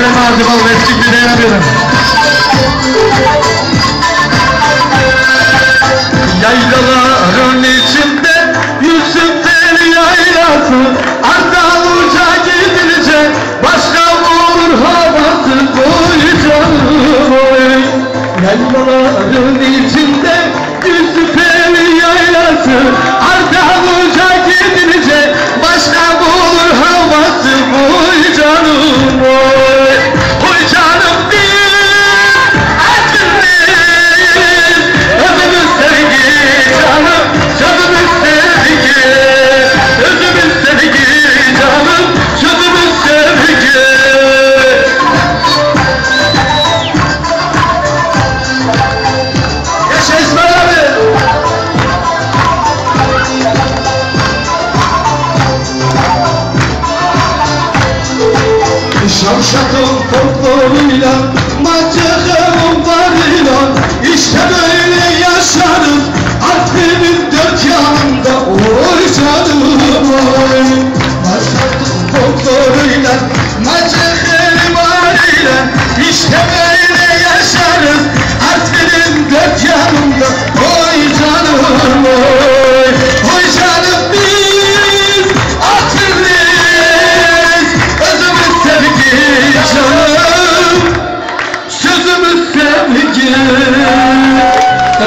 Hadi bakalım eski bir dayanamıyorum. Yaylaların içinde Yusuf'un yaylası Ardavuca gidilecek Başka vurur havası Oy canım oy Yaylaların içinde Yusuf'un yaylası Şavşatın folkloruyla Macıkın varıyla İşte böyle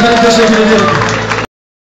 Gracias, señor.